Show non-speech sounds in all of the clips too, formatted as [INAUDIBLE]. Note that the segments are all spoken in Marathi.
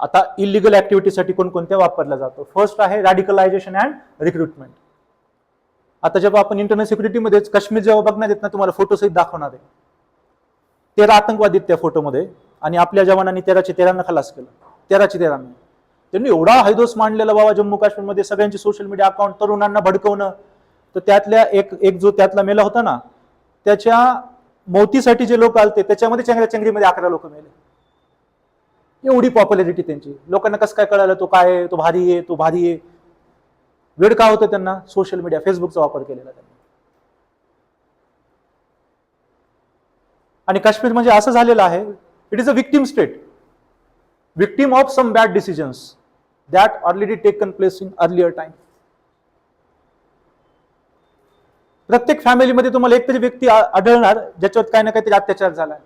आता इलिगल ऍक्टिव्हिटीसाठी कोणकोणत्या वापरला जातो? फर्स्ट आहे रॅडिकलायझेशन अँड रिक्रुटमेंट आता जेव्हा आपण इंटरनल सिक्युरिटीमध्ये काश्मीर जेव्हा बघण्यात येत ना तुम्हाला फोटो सहित दाखवणार आहे. तेरा आतंकवादी त्या फोटोमध्ये आणि आपल्या जवानांनी तेराचे तेरांना खलास केलं. तेराचे तेरांना. त्यांनी एवढा हैदोस मांडलेला बाबा जम्मू काश्मीरमध्ये सगळ्यांचे सोशल मीडिया अकाउंट तरुणांना भडकवणं. तर त्यातल्या एक एक जो त्यातला मेला होता ना त्याच्या मौतीसाठी जे लोक आलते त्याच्यामध्ये चंगऱ्या चंगरीमध्ये अकरा लोक मेले. एवढी पॉप्युलॅरिटी त्यांची. लोकांना कसं काय कळालं तो काय आहे तो भारी आहे तो भारी आहे? वेळ का होतं त्यांना? सोशल मीडिया फेसबुकचा वापर केलेला त्यांनी. आणि काश्मीर म्हणजे असं झालेलं आहे it is a victim state victim of some bad decisions that already taken place in earlier time प्रत्येक फॅमिलीमध्ये तुम्हाला एक तरी व्यक्ती आढळणार ज्याच्यावर काही ना काहीतरी अत्याचार झालाय.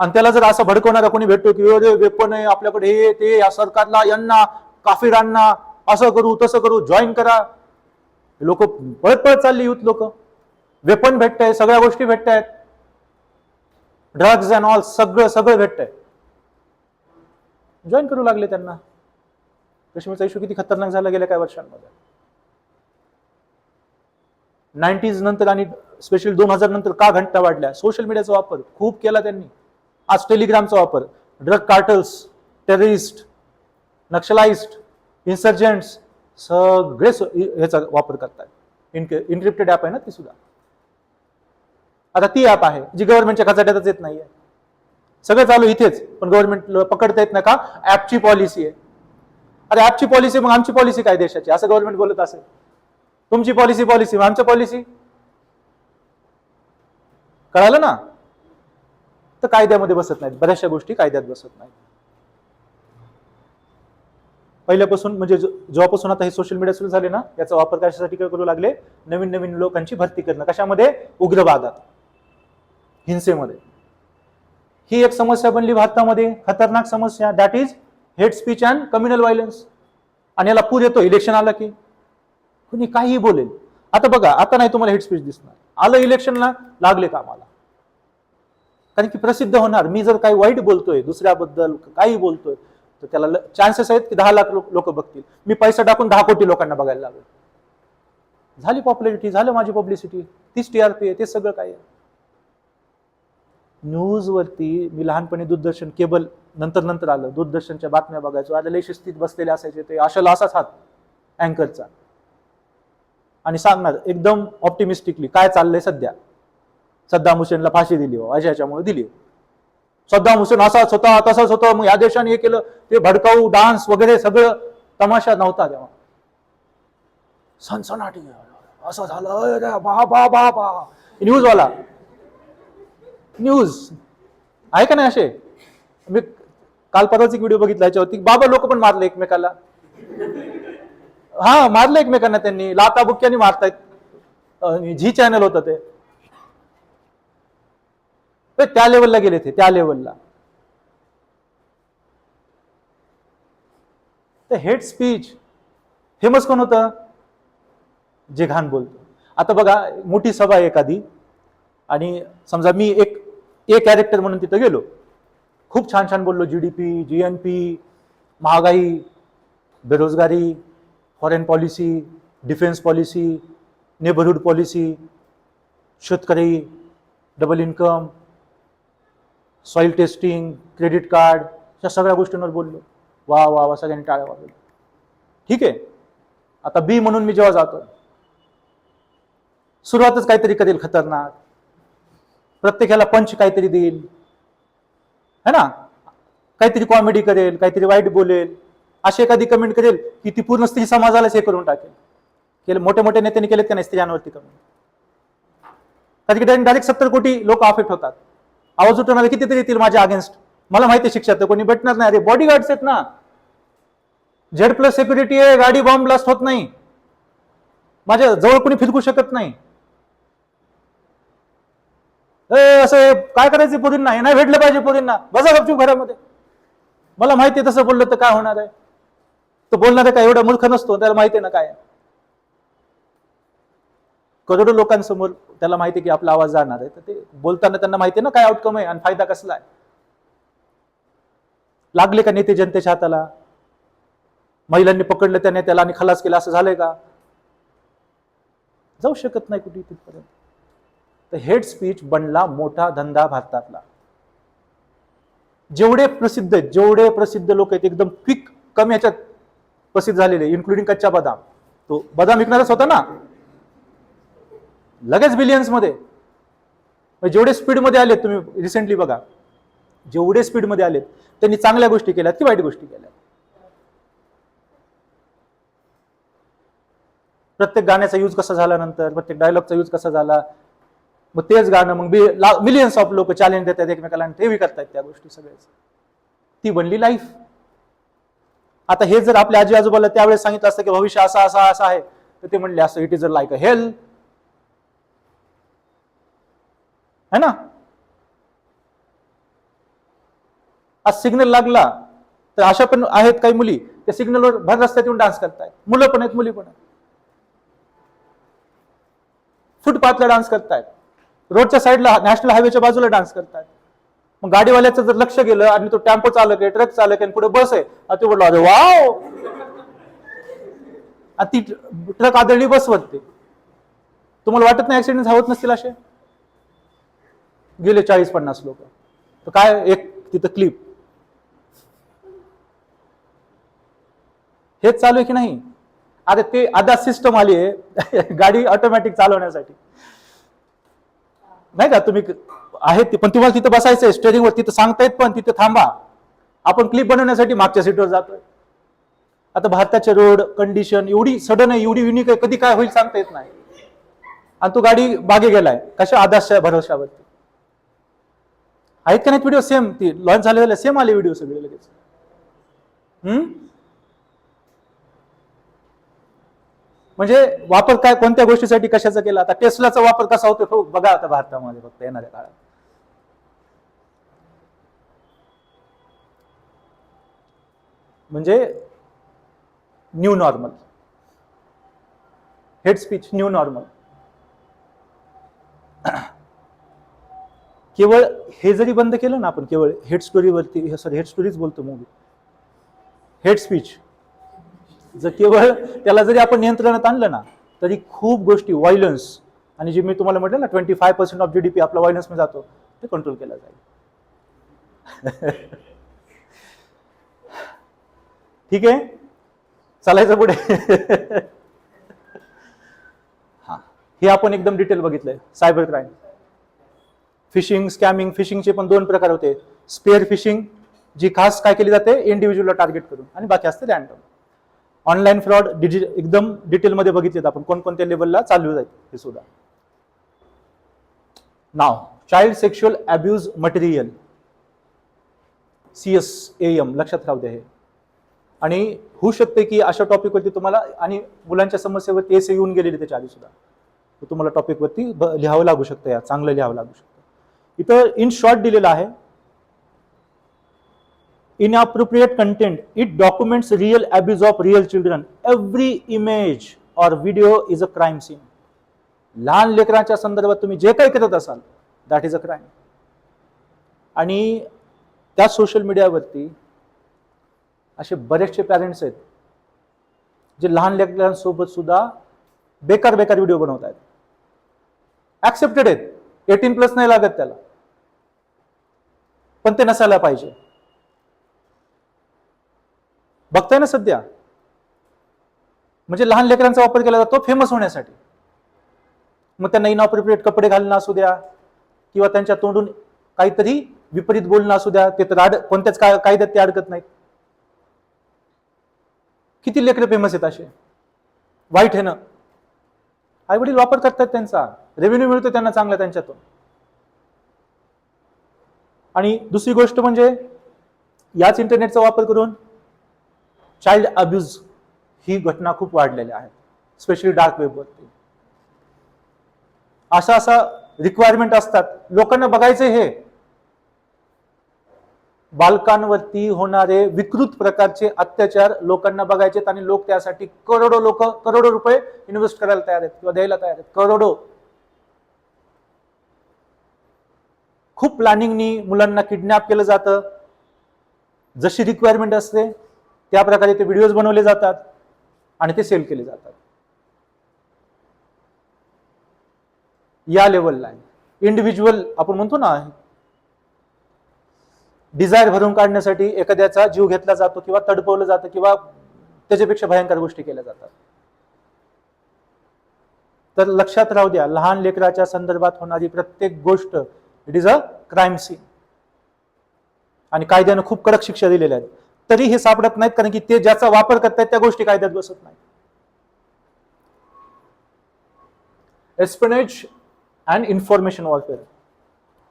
आणि त्याला जर असं भडकवणारा कोणी भेटतो की वेपन आहे आपल्याकडे हे ते या सरकारला यांना काफिरांना असं करू तसं करू जॉईन करा. लोक पळत पळत चालली युथ लोक. वेपन भेटत आहे सगळ्या गोष्टी भेटत आहेत ड्रग्ज अँड ऑल सगळं सगळं भेटत आहे जॉईन करू लागले त्यांना. काश्मीरचा इश्यू किती खतरनाक झाला गेल्या काही वर्षांमध्ये. नाईन्टीज नंतर आणि स्पेशल दोन हजार नंतर का घंटा वाढल्या? सोशल मीडियाचा वापर खूप केला त्यांनी. आज टेलिग्रामचा वापर. Drug cartels terrorist naxalist insurgents सगळे ह्याचा वापर करतात इन्क्रिप्टेड ॲप आहे ना ती सुद्धा. आता ती ॲप आहे जी गव्हर्नमेंटच्या खचाट्यातच येत नाहीये. सगळं चालू इथेच पण गव्हर्नमेंट पकडता येत नाही का? ॲपची पॉलिसी आहे. अरे ॲपची पॉलिसी मग आमची पॉलिसी काय देशाची? असं गव्हर्नमेंट बोलत असेल. तुमची पॉलिसी पॉलिसी मग आमची पॉलिसी कळालं ना? तर कायद्यामध्ये बसत नाहीत. बऱ्याचशा गोष्टी कायद्यात बसत नाहीत. पहिल्यापासून म्हणजे जेव्हापासून आता हे सोशल मीडिया सुरू झाले ना याचा वापर कशासाठी करू लागले? नवीन नवीन लोकांची भरती करणं. कशामध्ये? उग्रवादात. हिंसेमध्ये. ही एक समस्या बनली भारतामध्ये. खतरनाक समस्या. That is hate speech and communal violence आणि याला पूर येतो. इलेक्शन आलं की. कुणी काहीही बोलेल. आता बघा आता नाही तुम्हाला हेट स्पीच दिसणार. आलं इलेक्शनला लागले कामाला. कारण की प्रसिद्ध होणार. मी जर काही वाईट बोलतोय दुसऱ्याबद्दल काही बोलतोय तर त्याला चान्सेस आहेत की दहा लाख लोक बघतील. मी पैसा टाकून दहा कोटी लोकांना बघायला लागेल. झाली पॉप्युलॅरिटी झालं माझी पब्लिसिटी तीच टीआरपी आहे ते सगळं काय आहे. न्यूजवरती मी लहानपणी दूरदर्शन केबल नंतर नंतर आलं. दूरदर्शनच्या बातम्या बघायचो. आता लय शिस्तीत बसलेले असायचे ते अशाला असाच हात अँकरचा आणि सांगणार एकदम ऑप्टिमिस्टिकली काय चाललंय सध्या? सद्दाम हुसेनला फाशी दिली हो अशा याच्यामुळे दिली हो. सद्दाम हुसेन असाच होता तसाच होता मग या देशाने हे केलं ते भडकाऊ डान्स वगैरे सगळं तमाशा नव्हता तेव्हा. सनसनाटी असं झालं बा बा बा बा. न्यूजवाला न्यूज आहे का नाही असे? मी काल परवाच एक व्हिडिओ बघितला याच्यावरती बाबा लोक पण मारले एकमेकाला. हा मारलं एकमेकांना त्यांनी लाता बुक्क्यानी मारतायत. झी चॅनल होतं ते. ते त्या लेवलला गेले ते त्या लेवलला तर हेट स्पीच फेमस कोण होतं? जे घाण बोलतो. आता बघा मोठी सभा आहे एखादी आणि समजा मी एक ए कॅरेक्टर म्हणून तिथं गेलो. खूप छान छान बोललो G D P G N P महागाई बेरोजगारी foreign policy defence policy neighbourhood policy शेतकरी double income soil testing credit card या सगळ्या गोष्टींवर बोललो. वा वा वा सगळ्यांनी टाळ्या वाजवल्या. ठीक आहे? आता बी म्हणून मी जेव्हा जातो सुरुवातच काहीतरी करेल खतरनाक. प्रत्येकाला पंच काहीतरी देईल. है ना? काहीतरी कॉमेडी करेल काहीतरी वाईट बोलेल. अशी एखादी कमेंट करेल की ती पूर्ण स्त्री समाजालाच हे करून टाकेल. केलं मोठ्या मोठ्या नेत्यांनी केलेत का नाही स्त्रियांवरती कमेंट कारण की डायरेक्ट सत्तर कोटी लोक अफेक्ट होतात. आवाज उठवणारे कितीतरी येतील माझ्या अगेन्स्ट मला माहिती आहे शिक्षा तर कोणी भेटणार नाही. अरे बॉडी गार्ड्स आहेत ना. झेड प्लस सिक्युरिटी आहे गाडी बॉम्ब ब्लास्ट होत नाही. माझ्या जवळ कोणी फिरकू शकत नाही. असं काय करायचं पोरींना? हे नाही भेटलं पाहिजे पोरींना. बसा गपचूप घरामध्ये. मला माहिती आहे तसं बोललं तर काय होणार आहे? तो बोलणार आहे का? एवढा मूर्ख नसतो त्याला माहिती आहे ना काय करोडो लोकांसमोर त्याला माहिती आहे की आपला आवाज जाणार आहे. तर ते बोलताना त्यांना माहिती आहे ना काय आउटकम आहे आणि फायदा कसला आहे. लागले का नेते जनतेच्या हाताला? महिलांनी पकडलं त्या नेत्याला आणि खलास केला असं झालंय का? जाऊ शकत नाही कुठे तिथपर्यंत तर हेड स्पीच बनला मोठा धंदा भारतातला. जेवढे प्रसिद्ध आहेत जेवढे प्रसिद्ध लोक आहेत एकदम क्विक कमी ह्याच्यात प्रसिद्ध झालेले इन्क्लुडिंग कच्चा बदाम. तो बदाम विकणारच होता ना? लगेच बिलियन्समध्ये. जेवढे स्पीडमध्ये आलेत तुम्ही रिसेंटली बघा जेवढे स्पीडमध्ये आलेत त्यांनी चांगल्या गोष्टी केल्यात की वाईट गोष्टी केल्यात? प्रत्येक गाण्याचा यूज कसा झाला नंतर? प्रत्येक डायलॉगचा यूज कसा झाला? मग तेच गाणं मग मिलियन्स ऑफ लोक चॅलेंज देतात एकमेकाला आणि ते करतायत त्या गोष्टी सगळ्याच. ती बनली लाईफ आता हे जर आपल्या आजी आजोबाला त्यावेळेस सांगितलं असतं की भविष्य असा असा असं आहे तर ते म्हणले असं it is a like a hell है ना? आज सिग्नल लागला तर अशा पण आहेत काही मुली त्या सिग्नलवर भर रस्त्यात येऊन डान्स करतायत. मुलं पण आहेत मुली पण आहेत. फुटपाथला डान्स करतायत. रोडच्या साईडला नॅशनल हायवेच्या बाजूला डान्स करतायत. मग गाडीवाल्याचं जर लक्ष गेलं आणि तो टेम्पो चालक आहे ट्रक चालक आहे आणि पुढे बस आहे तो बोलला अरे वाव! आणि ती ट्रक आदळली बसवरती तुम्हाला वाटत नाही ऍक्सिडेंट होत नसतील असे? गेले चाळीस पन्नास लोक. तर काय एक तिथं क्लिप हेच चालू आहे की नाही? आता ते आता सिस्टम आली आहे. [LAUGHS] गाडी ऑटोमॅटिक चालवण्यासाठी. नाही का? तुम्ही आहेत ती पण तुम्हाला तिथं बसायचं आहे. स्टेरिंगवर तिथं सांगतायत पण तिथं थांबा. आपण क्लिप बनवण्यासाठी मागच्या सीटवर जातोय. आता भारताचे रोड कंडिशन एवढी सडन आहे एवढी युनिक आहे कधी काय होईल सांगता येत नाही. आणि तो गाडी मागे गेलाय. कशा आदर्श भरोशावरती? आहेत का नाहीत व्हिडिओ सेम ती लॉन्च झालेले सेम आले व्हिडिओ सगळे लगेच. हम्म? म्हणजे वापर काय कोणत्या गोष्टीसाठी कशाचा केला? आता टेस्लाचा वापर कसा होतो तो बघा आता भारतामध्ये फक्त येणाऱ्या काळात. म्हणजे new normal hate speech new normal केवळ हे जरी बंद केलं ना आपण केवळ हेड स्टोरीवरती सॉरी हेड स्टोरीज बोलतो मूवी हेड स्पीच जर केवळ त्याला जरी आपण नियंत्रणात आणलं ना तरी खूप गोष्टी व्हायलन्स आणि जे मी तुम्हाला म्हटलं ना twenty five percent of G D P आपला व्हायलन्समध्ये जातो ते कंट्रोल केला जाईल. [LAUGHS] ठीक आहे? चालायचं पुढे. [LAUGHS] हां. हे आपण एकदम डिटेल बघितलंय. सायबर क्राईम फिशिंग स्कॅमिंग फिशिंगचे पण दोन प्रकार होते. स्पेअर फिशिंग जी खास काय केली जाते? इंडिव्हिज्युअलला टार्गेट करून. आणि बाकी असते रॅन्डम ऑनलाईन फ्रॉड डिजि एकदम डिटेलमध्ये बघितलेत आपण. कोणकोणत्या लेवलला चालू जाईल हे सुद्धा. नाव child sexual abuse material C S A M लक्षात राहू द्या हे. आणि होऊ शकते की अशा टॉपिकवरती तुम्हाला आणि मुलांच्या समस्येवरती एस येऊन गेलेली त्याच्या आधी सुद्धा. तर तुम्हाला टॉपिकवरती ब- लिहावं लागू शकतं या. चांगलं लिहावं लागू शकतं. इथं इन शॉर्ट दिलेलं आहे. Inappropriate content it documents real abuse of real children every image or video is a crime scene लहान लेकरांच्या संदर्भात तुम्ही जे काही करत असाल दॅट इज अ क्राईम आणि त्या सोशल मीडियावरती असे बरेचसे पॅरेंट्स आहेत जे लहान लेकरांसोबत सुद्धा बेकार बेकार व्हिडिओ बनवत आहेत ऍक्सेप्टेड आहेत. एटीन प्लस नाही लागत त्याला. पण ते नसायला पाहिजे. बघताय ना सध्या? म्हणजे लहान लेकरांचा वापर केला जातो फेमस होण्यासाठी. मग त्यांना इनऑपरेट कपडे घालणं असू द्या किंवा त्यांच्या तोंडून काहीतरी विपरीत बोलणं असू द्या ते तर आड कोणत्याच काय कायद्यात ते अडकत नाहीत. किती लेकरं फेमस आहेत असे? वाईट आहे ना. आई वडील वापर करतात त्यांचा. रेव्हेन्यू मिळतो त्यांना चांगला त्यांच्यातून. आणि दुसरी गोष्ट म्हणजे याच इंटरनेटचा वापर करून चाइल्ड अब्यूज ही घटना खूप वाढलेल्या आहेत. स्पेशली डार्क वेबवरती असा असा रिक्वायरमेंट असतात. लोकांना बघायचं हे. बालकांवरती होणारे विकृत प्रकारचे अत्याचार लोकांना बघायचे आणि लोक त्यासाठी करोडो लोक करोडो रुपये इन्व्हेस्ट करायला तयार आहेत किंवा द्यायला तयार आहेत. करोडो. खूप प्लॅनिंगनी मुलांना किडनॅप केलं जातं. जशी रिक्वायरमेंट असते त्या प्रकारे ते व्हिडिओज बनवले जातात आणि ते सेल केले जातात. या लेवलला आहे. इंडिव्हिज्युअल आपण म्हणतो ना डिझायर भरून काढण्यासाठी एखाद्याचा जीव घेतला जातो किंवा तडपवलं जातं किंवा त्याच्यापेक्षा भयंकर गोष्टी केल्या जातात. तर लक्षात राहू द्या लहान लेकराच्या संदर्भात होणारी प्रत्येक गोष्ट it is a crime scene आणि कायद्यानं खूप कडक शिक्षा दिलेल्या आहेत. तरी हे सापडत नाहीत कारण की ते ज्याचा वापर करतायत त्या गोष्टी कायद्यात बसत नाही espionage and information warfare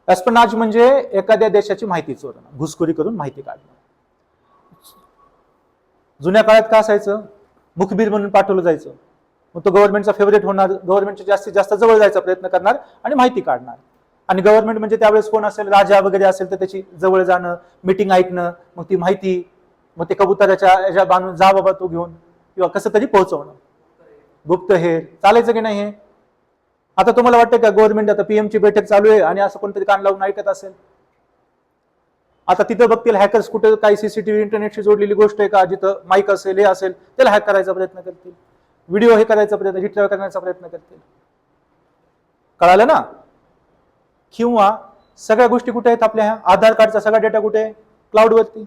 espionage म्हणजे एखाद्या देशाची माहिती चोरणं घुसखोरी करून माहिती काढणं. जुन्या काळात काय असायचं? मुखबीर म्हणून पाठवलं जायचं. मग तो गव्हर्नमेंटचा फेवरेट होणार गव्हर्नमेंटच्या जास्तीत जास्त जवळ जायचा प्रयत्न करणार आणि माहिती काढणार. आणि गव्हर्नमेंट म्हणजे त्यावेळेस कोण असेल? राजा वगैरे असेल तर त्याची जवळ जाणं मिटिंग ऐकणं मग ती माहिती मग ते कबुतराच्या याच्या बांधून जा बाबा तो घेऊन किंवा कसं तरी पोहोचवणं. गुप्त हे चालायचं की नाही हे? आता तुम्हाला वाटतं का गव्हर्नमेंट आता पीएमची बैठक चालू आहे आणि असं कोणतरी कान लावून ऐकत असेल? आता तिथं बघतील हॅकर्स कुठे काही सीसीटीव्ही इंटरनेटशी जोडलेली गोष्ट आहे का? जिथं माईक असेल हे असेल त्याला हॅक करायचा प्रयत्न करतील. व्हिडिओ हे करायचा प्रयत्न हिटलर करण्याचा प्रयत्न करतील. कळालं ना? किंवा सगळ्या गोष्टी कुठे आहेत आपल्या? ह्या आधार कार्डचा सगळा डेटा कुठे आहे? क्लाउडवरती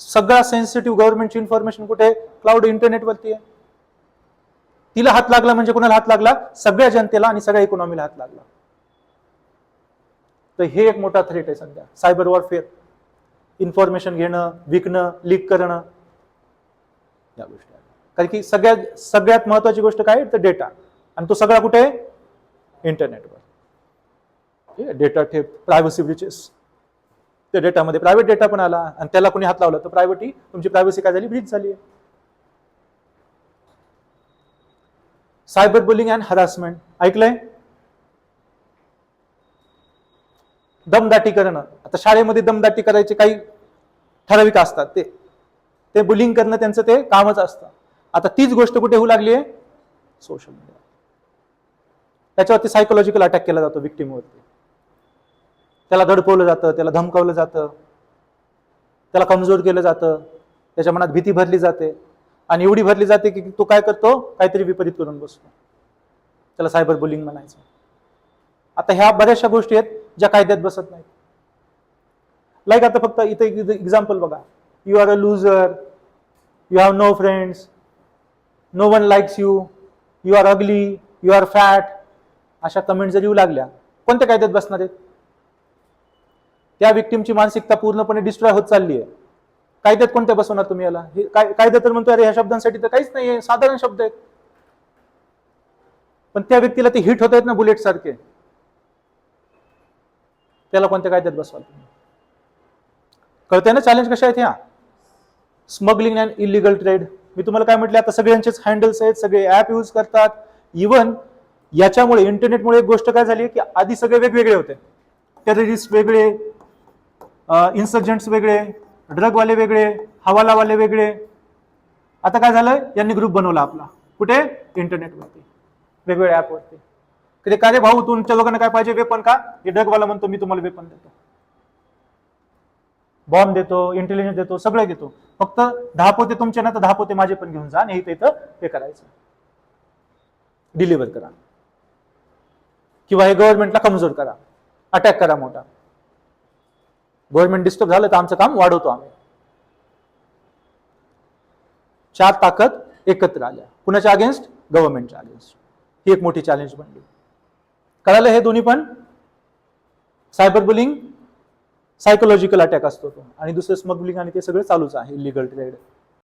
सगळा सेन्सिटिव्ह गव्हर्नमेंटची इन्फॉर्मेशन कुठे आहे? क्लाउड इंटरनेटवरती आहे. तिला हात लागला म्हणजे कोणाला हात लागला? सगळ्या जनतेला आणि सगळ्या इकॉनॉमीला हात लागला. तर हे एक मोठा थ्रेट आहे सध्या. सायबर वॉरफेअर इन्फॉर्मेशन घेणं विकणं लीक करणं या गोष्टी कारण की सगळ्यात सगळ्यात महत्वाची गोष्ट काय? तर डेटा आणि तो सगळा कुठे? आहे? इंटरनेटवर डेटा ठेप प्रायव्हसी ब्रिचेस त्या डेटामध्ये प्रायव्हेट डेटा पण आला आणि त्याला कोणी हात लावला तर प्रायव्हेटी तुमची प्रायव्हसी काय झाली? ब्रीच झाली सायबर बुलिंग अँड हरासमेंट. ऐकलंय? दमदाटी करणं. आता शाळेमध्ये दमदाटी करायचे काही ठराविक असतात. ते ते बुलिंग करणं त्यांचं ते कामच असतं. आता तीच गोष्ट कुठे होऊ लागली आहे सोशल मीडिया. त्याच्यावरती सायकोलॉजिकल अटॅक केला जातो विक्टीमवरती त्याला दडपवलं जातं त्याला धमकावलं जातं. त्याला कमजोर केलं जातं. त्याच्या मनात भीती भरली जाते. आणि एवढी भरली जाते की तो काय करतो? काहीतरी विपरीत करून बसतो. त्याला सायबर बुलिंग म्हणायचं. आता ह्या बऱ्याचशा गोष्टी आहेत ज्या कायद्यात बसत नाहीत. लाईक आता फक्त इथे एक्झाम्पल बघा. You are a loser you have no friends no one likes you you are ugly you are fat अशा कमेंट जर येऊ लागल्या कोणत्या कायद्यात बसणार आहेत? त्या विक्टीमची मानसिकता पूर्णपणे डिस्ट्रॉय होत चालली आहे. कायद्यात कोणत्या बसवणार तुम्ही याला? हे काय कायदा तर म्हणतो अरे ह्या शब्दांसाठी तर काहीच नाहीये साधारण शब्द आहेत. पण त्या व्यक्तीला ते हिट होत आहेत ना बुलेट सारखे. त्याला कोणत्या कायद्यात बसवाल तुम्ही? कळतंय ना चॅलेंज कशा आहेत ह्या? स्मगलिंग अँड इलिगल ट्रेड मी तुम्हाला काय म्हटलं आता सगळ्यांचेच हँडल्स आहेत सगळे ऍप यूज करतात. इवन याच्यामुळे इंटरनेटमुळे एक गोष्ट काय झाली की आधी सगळे वेगवेगळे होते. टेररिस्ट वेगळे इन्सर्जंट्स वेगळे ड्रगवाले वेगळे हवालावाले वेगळे. आता काय झालं? यांनी ग्रुप बनवला आपला. कुठे? इंटरनेटवरती वेगवेगळ्या ॲपवरती कधी का रे भाऊ तुमच्या लोकांना काय पाहिजे? वेपन का? हे ड्रगवाला म्हणतो मी तुम्हाला वेपन देतो. बॉम्ब देतो इंटेलिजन्स देतो सगळे घेतो फक्त दहा पोते तुमचे ना तर दहा पोते माझे पण घेऊन जा आणि इथं इथं हे करायचं. डिलिव्हर करा. किंवा हे गव्हर्नमेंटला कमजोर करा. अटॅक करा मोठा. गव्हर्नमेंट डिस्टर्ब झालं तर आमचं काम वाढवतो आम्ही. चार ताकद एकत्र आल्या. कुणाच्या अगेन्स्ट गव्हर्नमेंटच्या अगेन्स्ट ही एक मोठी चॅलेंज बनली. कळालं हे दोन्ही पण? सायबर बुलिंग सायकोलॉजिकल अटॅक असतो तो. आणि दुसरं स्मगलिंग आणि ते सगळं चालूच आहे. Illegal trade